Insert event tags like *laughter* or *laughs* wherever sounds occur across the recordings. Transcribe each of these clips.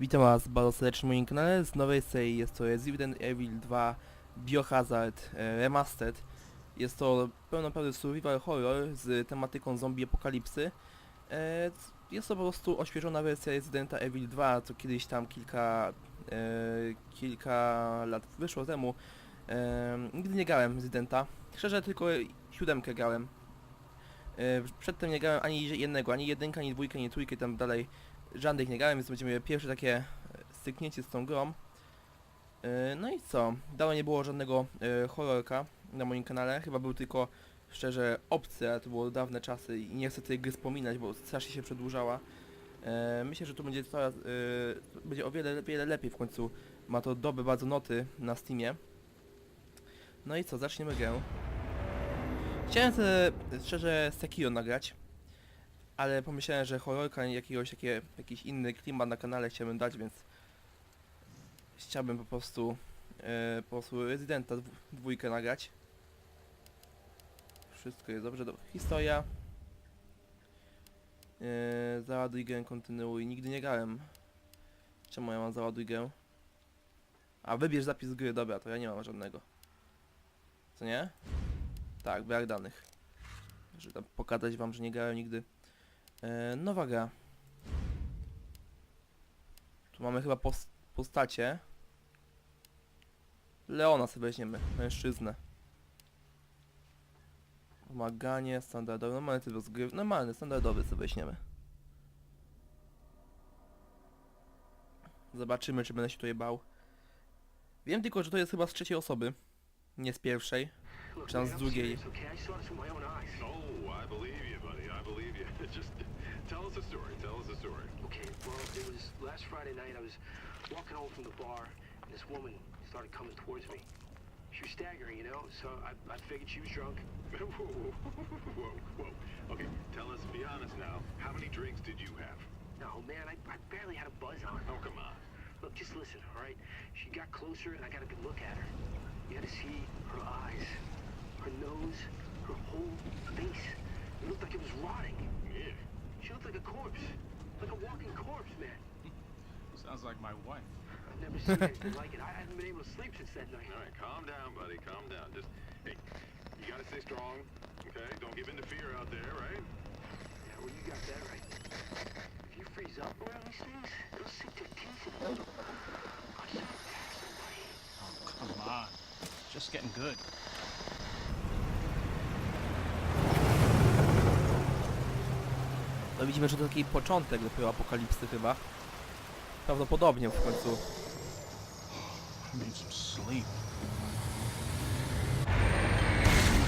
Witam was bardzo serdecznie na moim kanale z nowej serii, jest to Resident Evil 2 Biohazard e, Remastered. Jest to pełnoprawny survival horror z tematyką zombie apokalipsy. E, Jest to po prostu oświeżona wersja Residenta Evil 2, co kiedyś tam kilka, e, kilka lat wyszło temu. Nigdy nie grałem Residenta, szczerze tylko siódemkę grałem. Przedtem nie grałem ani jednego, ani jedynka, ani dwójkę, ani trójkę, tam dalej żadnych nie grałem, więc będziemy mieli pierwsze takie e, styknięcie z tą grą. E, No i co? Dawno nie było żadnego e, horrorka na moim kanale, chyba był tylko szczerze obcy, ale to było dawne czasy i nie chcę tej gry wspominać, bo strasznie się przedłużała. Myślę, że to będzie coraz, będzie o wiele, wiele lepiej w końcu. Ma to dobre bardzo noty na Steamie. No i co, zaczniemy grę. Chciałem sobie szczerze Sekiro nagrać, ale pomyślałem, że horrorka jakiegoś takie, jakiś inny klimat na kanale chciałbym dać, więc chciałbym po prostu e, po prostu Residenta dwu- dwójkę nagrać. Wszystko jest dobrze, do... historia. E, załaduj grę, kontynuuj. Nigdy nie grałem. Czemu ja mam załaduj grę? A wybierz zapis gry, dobra, to ja nie mam żadnego. Co nie? Tak, brak danych. Żeby tam pokazać wam, że nie grałem nigdy. E, nowa gra. Tu mamy chyba pos postacie. Leona sobie weźmiemy, mężczyznę. Pomaganie, standardowy, normalny typ rozgryw, normalny, standardowy sobie weźmiemy. Zobaczymy, czy będę się tutaj bał. Wiem tylko, że to jest chyba z trzeciej osoby, nie z pierwszej. Czy tam z drugiej. *laughs* serious, okay? I saw this with my own eyes. I believe you, buddy. I believe you. Just tell us a story. Tell us a story. Okay, well, it was last Friday night. I was walking home from the bar, and this woman started coming towards me. She was staggering, you know, so I, I figured she was drunk. *laughs* whoa, whoa, whoa, whoa. Okay, tell us, be honest now. How many drinks did you have? No, man, I, I barely had a buzz on. Oh, come on. Look, just listen, all right? She got closer, and I got a good look at her. You had to see her eyes, her nose, her whole face. It looked like it was rotting. Yeah. She like a corpse, like a walking corpse, man. *laughs* Sounds like my wife. I've never seen anything like it. I haven't been able to sleep since that night. All right, calm down, buddy. Calm down. Just, hey, you gotta stay strong, okay? Don't give in to fear out there, right? Yeah, well, you got that right. If you freeze up around these things, it'll sink their teeth in you. I should attack somebody. Oh, come on. Just getting good. No widzimy, że to taki początek dopiero apokalipsy chyba. Prawdopodobnie w końcu.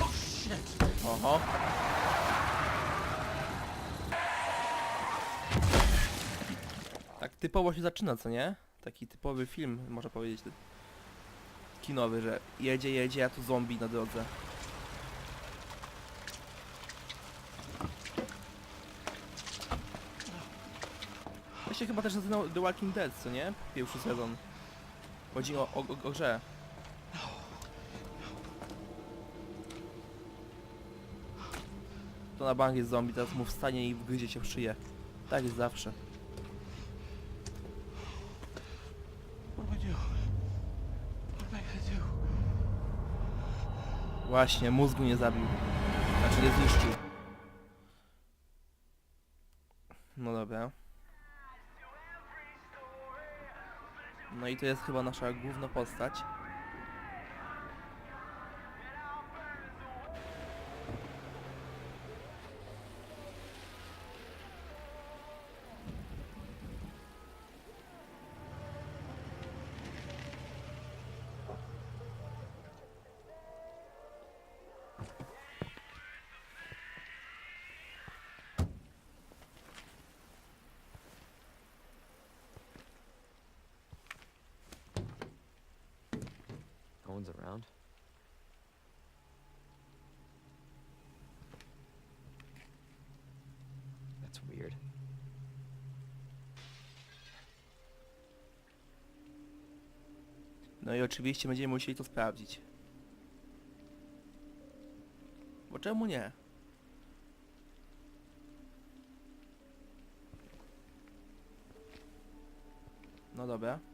Oh. Oho. Tak typowo się zaczyna, co nie? Taki typowy film, można powiedzieć. Kinowy, że jedzie, jedzie, a tu zombie na drodze. Ja się chyba też nazywał The Walking Dead, co nie? Pierwszy sezon. Chodzi o, o, o, o grze. To na bank jest zombie, teraz mu wstanie i wgryzie cię w szyję. Tak jest zawsze. Właśnie, mózgu nie zabił. Znaczy nie zniszczył. I to jest chyba nasza główna postać. No one's around. That's weird. No i oczywiście będziemy musieli to sprawdzić. Bo czemu nie? No dobra.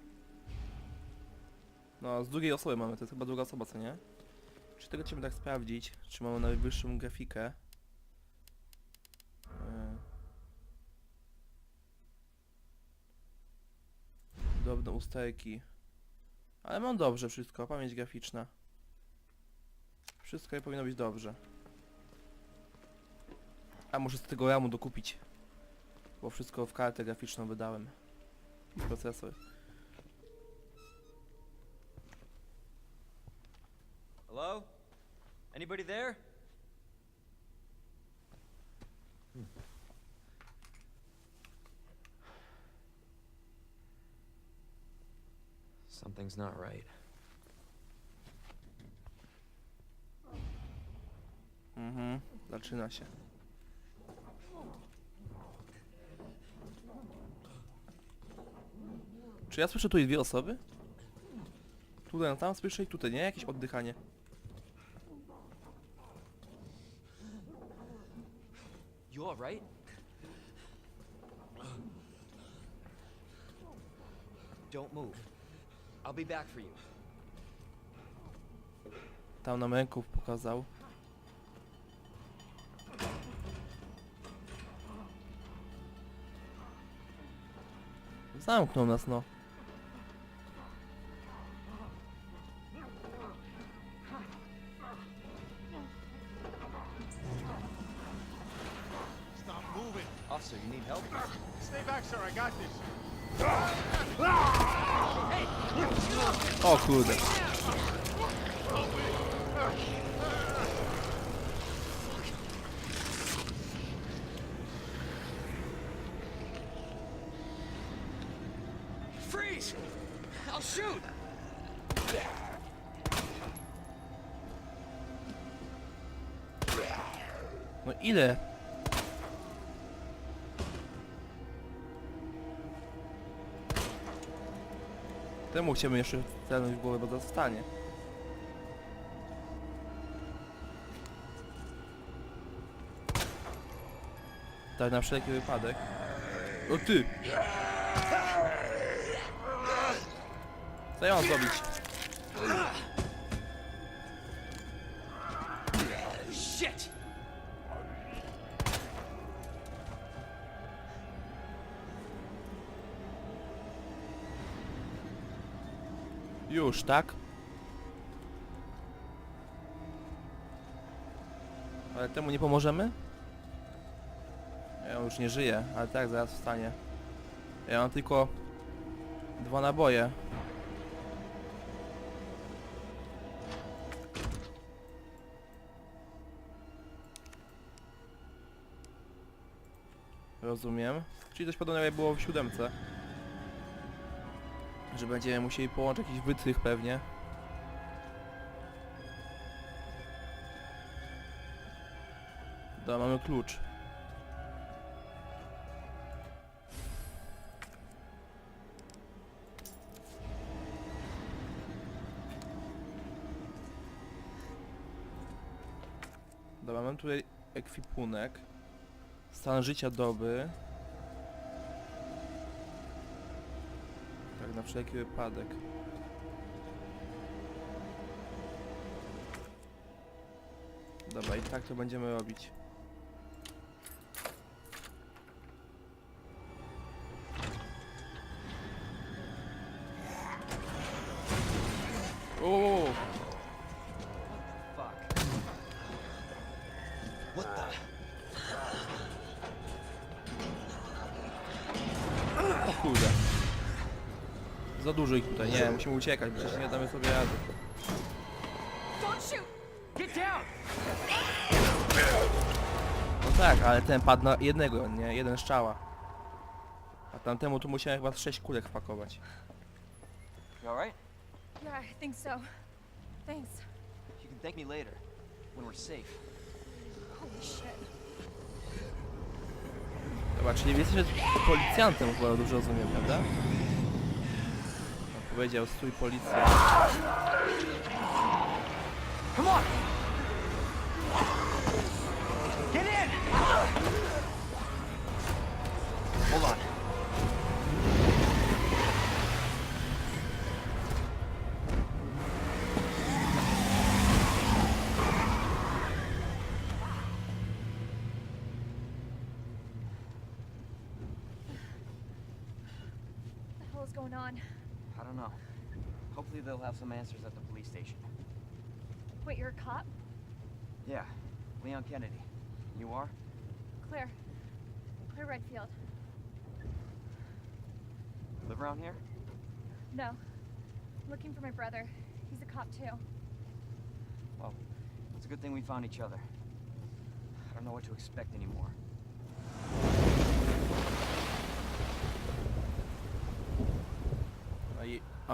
No, z drugiej osoby mamy, to jest chyba druga osoba, co nie? Czy tego chcemy tak sprawdzić? Czy mamy najwyższą grafikę? Yy. Drobne usterki. Ale mam dobrze wszystko, pamięć graficzna. Wszystko powinno być dobrze. A muszę z tego ramu dokupić. Bo wszystko w kartę graficzną wydałem. Procesor. Anybody there? Something's not right. Mhm, zaczyna się. Czy ja słyszę tutaj dwie osoby? Tutaj, no tam słyszę i tutaj, nie? Jakieś oddychanie. You alright? Don't move. I'll be back for you. Tam nam ręków pokazał. Zamknął nas, no. O kurde. Freeze! I'll shoot! No ile? Temu chciałbym jeszcze celnąć w głowę, bo zostanie. Tak na wszelki wypadek. O ty! Co ja mam zrobić? Już, tak? Ale temu nie pomożemy? Ja już nie żyję, ale tak, zaraz wstanie. Ja mam tylko dwa naboje. Rozumiem. Czyli coś podobnego było w siódemce. Że będziemy musieli połączyć jakiś wytrych pewnie. Dobra, mamy klucz. Dobra, mam tutaj ekwipunek. Stan życia doby. Na wszelki wypadek. Dobra, i tak to będziemy robić. Musimy uciekać, bo przecież nie damy sobie rady. No tak, ale ten padł na jednego, nie? Jeden strzała. A tamtemu tu musiałem chyba z sześć kulek wpakować. You alright? Yeah, I think so. Thanks. You can thank me later, when we're safe. Holy shit. Dobra, czyli wy jesteście policjantem chyba dobrze rozumiem, prawda? Powiedział stój policja. Come on! Get in! Hold on. Don't know. Hopefully they'll have some answers at the police station. Wait, you're a cop? Yeah, Leon Kennedy. You are? Claire. Claire Redfield. Live around here? No. Looking for my brother. He's a cop too. Well, it's a good thing we found each other. I don't know what to expect anymore.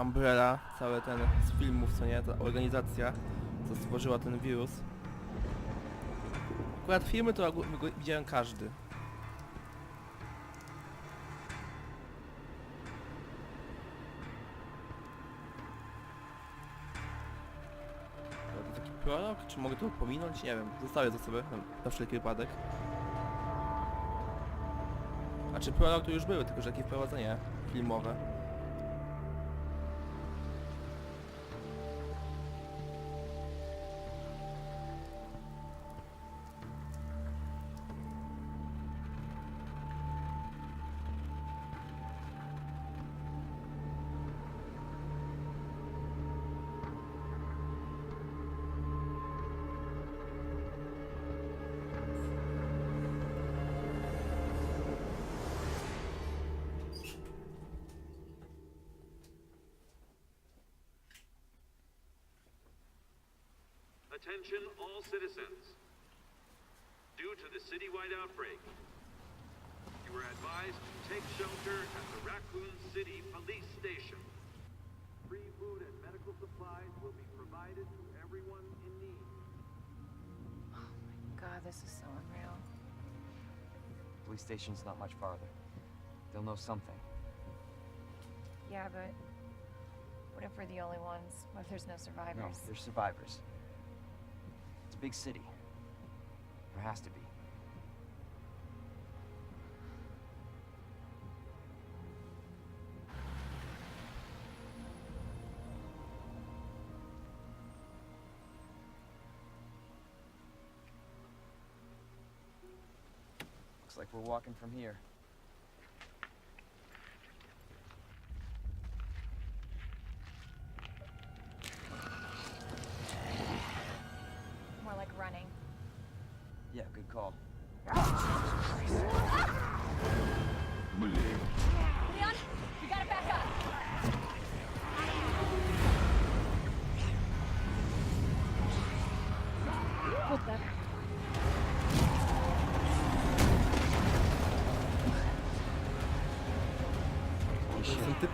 Umbrella, cały ten z filmów, co nie, ta organizacja, co stworzyła ten wirus. Akurat filmy to widziałem każdy. To taki prolog? Czy mogę to pominąć? Nie wiem. Zostawię to sobie na, wszelki wypadek. A czy prolog to już były, tylko że takie wprowadzenie filmowe. Attention all citizens. Due to the citywide outbreak, you are advised to take shelter at the Raccoon City Police Station. Free food and medical supplies will be provided to everyone in need. Oh my god, this is so unreal. Police station's not much farther. They'll know something. Yeah, but what if we're the only ones? What if there's no No, survivors? they're survivors. Big city. There has to be. Looks like we're walking from here.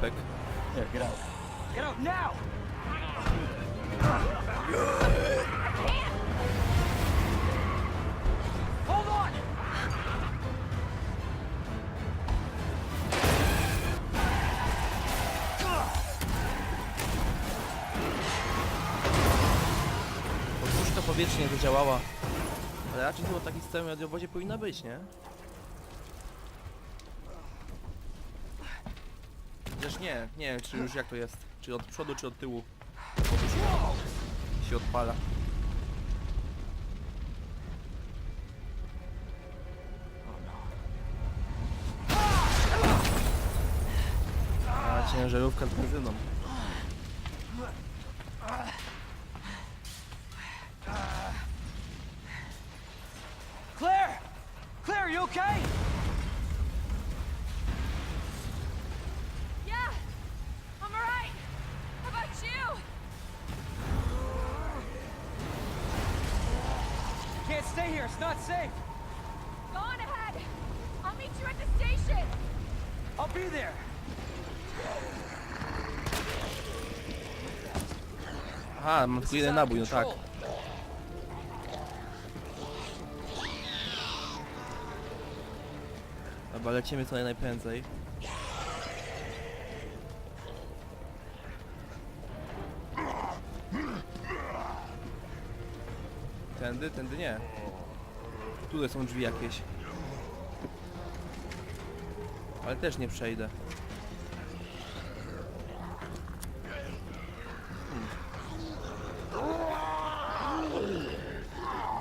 Typek. There, get out. Get out now! Hold on! Podróżka powietrznie zadziałała. Ale raczej chyba taki system radiowozie powinna być, nie? Chociaż nie, nie wiem czy już jak to jest. Czy od przodu, czy od tyłu. Się odpala. A ciężarówka z benzyną. Claire! Claire, you okay? Here, it's not safe. Go on ahead. I'll meet you at the station. I'll be there. Aha, mam tylko jeden nabój, no tak. Dobra, lecimy co najprędzej. Tędy? Tędy nie. Tutaj są drzwi jakieś. Ale też nie przejdę.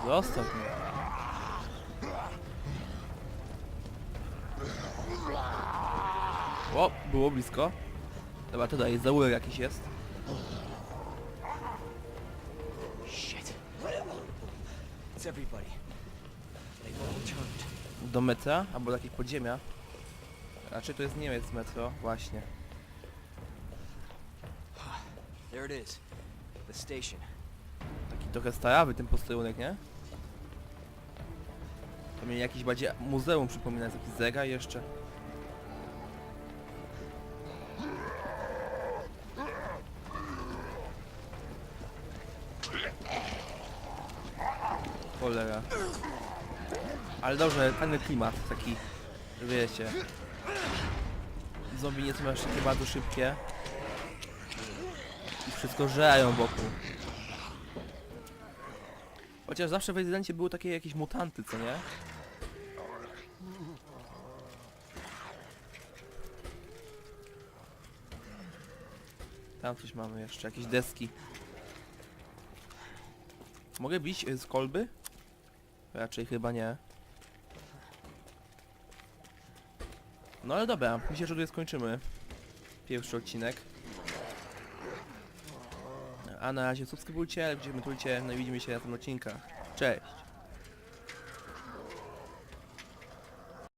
Zostaw mnie. O, było blisko. Dobra, tutaj zaułek jakiś jest. Shit. It's everybody. Do metra, albo do jakiegoś podziemia. Raczej to jest Niemiec metro, właśnie. There it is. The station. Taki trochę starawy ten posterunek, nie? To mnie jakiś bardziej muzeum przypomina, jest jakiś zegar jeszcze. Ale dobrze, fajny klimat, taki, wiecie. Zombie nie są aż takie bardzo szybkie. I wszystko żerają wokół. Chociaż zawsze w Rezydencie były takie jakieś mutanty, co nie? Tam coś mamy jeszcze, jakieś deski. Mogę bić y, z kolby? Raczej chyba nie. No ale dobra, myślę, że tutaj skończymy pierwszy odcinek. A na razie subskrybujcie, komentujcie, no i widzimy się na tym odcinkach.